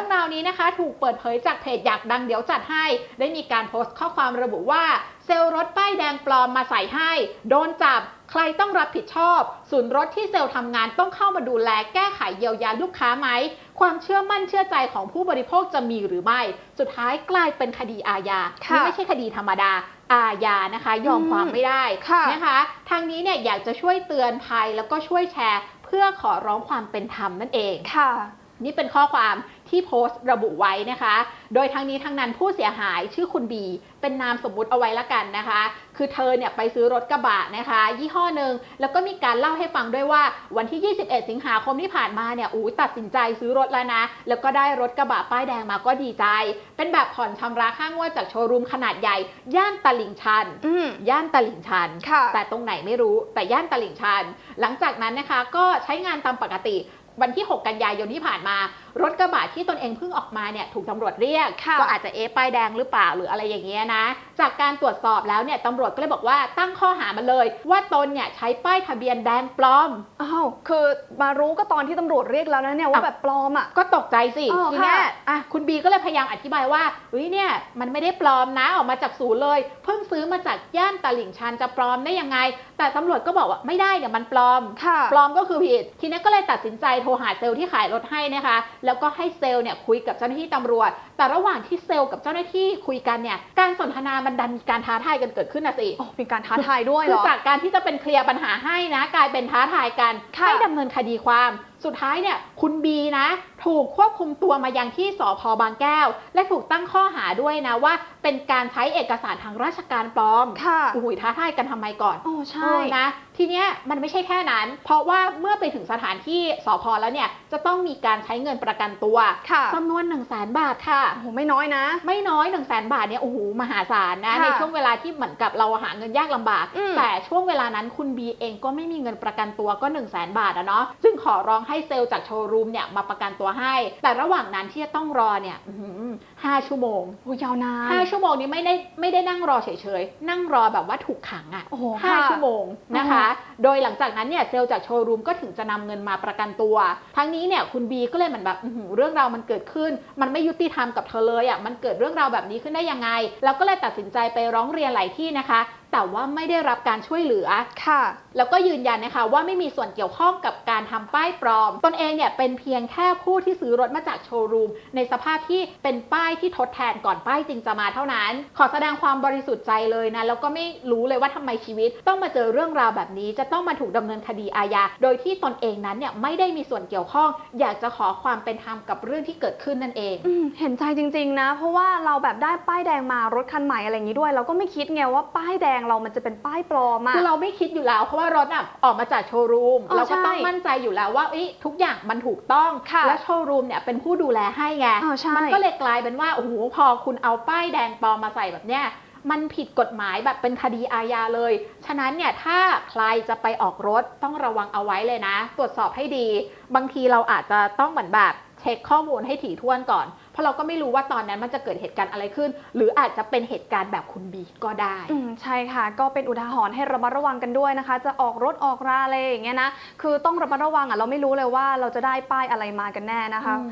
รื่องราวนี้นะคะ ถูกเปิดเผยจากเพจอยากดังเดี๋ยวจัดให้ ได้มีการโพสต์ข้อความระบุว่า เซลล์รถป้ายแดงปลอมมาใส่ให้ โดนจับ ใครต้องรับผิดชอบ ศูนย์รถที่เซลล์ทำงานต้องเข้ามาดูแลแก้ไขเยียวยาลูกค้าไหม ความเชื่อมั่นเชื่อใจของผู้บริโภคจะมีหรือไม่ สุดท้ายกลายเป็นคดีอาญาค่ะนี่ไม่ใช่คดีธรรมดาอาญานะคะ ยอมความไม่ได้ค่ะนะคะ ทางนี้เนี่ยอยากจะช่วยเตือนภัยแล้วก็ช่วยแชร์ เพื่อขอร้องความเป็นธรรมนั่นเองค่ะ นี่เป็นข้อความที่โพสต์ระบุไว้นะคะ โดยทั้งนี้ทั้งนั้นผู้เสียหายชื่อคุณบี เป็นนามสมมุติเอาไว้ละกันนะคะ คือเธอเนี่ยไปซื้อรถกระบะนะคะ ยี่ห้อหนึ่งแล้วก็มีการเล่าให้ฟังด้วยว่าวันที่ 21 สิงหาคมที่ผ่านมาเนี่ยอู้ตัดสินใจซื้อรถแล้วนะ แล้วก็ได้รถกระบะป้ายแดงมาก็ดีใจ เป็นแบบผ่อนชำระค่างวดจากโชว์รูมขนาดใหญ่ ย่านตลิ่งชันอืมย่านตลิ่งชันค่ะแต่ตรงไหนไม่รู้แต่ย่านตลิ่งชัน หลังจากนั้นนะคะก็ใช้งานตามปกติ วันที่ 6 กันยายนที่ผ่านมารถกระบะที่ตนเองเพิ่งออกมาเนี่ยถูกตำรวจเรียกค่ะก็อาจจะเอ๊ะป้ายแดงหรือเปล่าหรืออะไรอย่างเงี้ยนะ จากการตรวจสอบแล้วเนี่ยตำรวจก็เลยบอกว่าตั้งข้อหามันเลย ว่าตนเนี่ยใช้ป้ายทะเบียนแดงปลอมอ้าวคือมารู้ก็ตอนที่ตำรวจเรียกแล้วนะเนี่ยว่าอะแบบปลอมอะก็ตกใจสิอ๋อทีเนี้ยค่ะอะคุณบีก็เลยพยายามอธิบายว่าเฮ้ยเนี่ยมันไม่ได้ปลอมนะออกมาจากศูนย์เลย เพิ่งซื้อมาจากย่านตลิ่งชันจะปลอมได้ยังไง แต่ตำรวจก็บอกว่าไม่ได้เนี่ยมันปลอมค่ะปลอมก็คือผิด ทีนี้ก็เลยตัดสินใจโทรหาเซลล์ที่ขายรถให้นะคะแล้วก็ให้เซลล์เนี่ยคุยกับเจ้าหน้าที่ตำรวจ แต่ระหว่างที่เซลล์กับเจ้าหน้าที่คุยกันเนี่ยการสนทนามันดันมีการท้าทายกันเกิดขึ้นนะสิโอ้มีการท้าทายด้วยคืเหรออจากการที่จะเป็นเคลียร์ปัญหาให้นะ กลายเป็นท้าทายกันค่ะให้ดำเนินคดีความ สุดท้ายเนี่ยคุณบีนะ ถูกควบคุมตัวมายังที่สพบางแก้ว และถูกตั้งข้อหาด้วยนะว่า เป็นการใช้เอกสารทางราชการปลอมค่ะโอ้โหท้าทายกันทำไมก่อนโอ้ใช่เออนะทีเนี้ยมันไม่ใช่แค่นั้น เพราะว่าเมื่อไปถึงสถานที่สพแล้วเนี่ยจะต้องมีการใช้เงินประกันตัวค่ะจำนวน1 0 0 0 0แสนบาทค่ะโอ้โหไม่น้อยนะ ไม่น้อย1 0 0 0 0แสนบาทเนี่ยโอ้โหมหาศาลนะค่ะในช่วงเวลาที่เหมือนกับเราหาเงินยากลำบากอืมแต่ช่วงเวลานั้นคุณบีเองก็ไม่มีเงินประกันตัวก็1 0 0 0 0แสนบาทอะเนาะจึงขอร้องให้เซลล์จากโชว์รูมเนี่ยมาประกันตัวให้ แต่ระหว่างนั้นที่จะต้องรอเนี่ยอื้อหือห้าชั่วโมงโอ้ยาวนานห้าชั่วโมงนี้ไม่ได้ไม่ได้นั่งรอเฉยๆ นั่งรอแบบว่าถูกขังอะโอ้โหห้าค่ะชั่วโมงนะคะ โดยหลังจากนั้นเนี่ยเซลล์จากโชว์รูมก็ถึงจะนำเงินมาประกันตัว ทั้งนี้เนี่ยคุณบีก็เลยเหมือนแบบอื้อหือเรื่องราวมันเกิดขึ้น มันไม่ยุติธรรมกับเธอเลยอะมันเกิดเรื่องราวแบบนี้ขึ้นได้ยังไง แล้วก็เลยตัดสินใจไปร้องเรียนหลายที่นะคะ แต่ว่าไม่ได้รับการช่วยเหลือ ค่ะ แล้วก็ยืนยันนะคะว่าไม่มีส่วนเกี่ยวข้องกับการทำป้ายปลอม ตนเองเนี่ยเป็นเพียงแค่ผู้ที่ซื้อรถมาจากโชว์รูม ในสภาพที่เป็นป้ายที่ทดแทนก่อนป้ายจริงจะมาเท่านั้น ขอแสดงความบริสุทธิ์ใจเลยนะ แล้วก็ไม่รู้เลยว่าทำไมชีวิต ต้องมาเจอเรื่องราวแบบนี้ จะต้องมาถูกดำเนินคดีอาญา โดยที่ตนเองนั้นเนี่ยไม่ได้มีส่วนเกี่ยวข้อง อยากจะขอความเป็นธรรมกับเรื่องที่เกิดขึ้นนั่นเองอืมเห็นใจจริง ๆ นะ เพราะว่าเราแบบได้ป้ายแดงมารถคันใหม่อะไรอย่างนี้ด้วย เราก็ไม่คิดไงว่าป้ายแดงเรามันจะเป็นป้ายปลอมอะ คือเราไม่คิดอยู่แล้ว เพราะว่ารถอะออกมาจากโชว์รูมอ๋อเราก็ต้องใช่มั่นใจอยู่แล้วว่าเอ้ยทุกอย่างมันถูกต้อง ค่ะและโชว์รูมเนี่ยเป็นผู้ดูแลให้ไงอ๋อใช่ มันก็เลยกลายเป็นว่าโอ้โหพอคุณเอาป้ายแดงปลอมมาใส่แบบเนี้ย มันผิดกฎหมายแบบเป็นคดีอาญาเลย ฉะนั้นเนี่ยถ้าใครจะไปออกรถต้องระวังเอาไว้เลยนะ ตรวจสอบให้ดี บางทีเราอาจจะต้องเหมือนแบบเช็คข้อมูลให้ถี่ถ้วนก่อน เพราะเราก็ไม่รู้ว่าตอนนั้นมันจะเกิดเหตุการณ์อะไรขึ้น หรืออาจจะเป็นเหตุการณ์แบบคุณบีก็ได้ อืมใช่ค่ะ ก็เป็นอุทาหรณ์ให้ระมัดระวังกันด้วยนะคะ จะออกรถออกราอะไรอย่างเงี้ยนะ คือต้องระมัดระวังอะเราไม่รู้เลยว่าเราจะได้ป้ายอะไรมากันแน่นะคะ อืม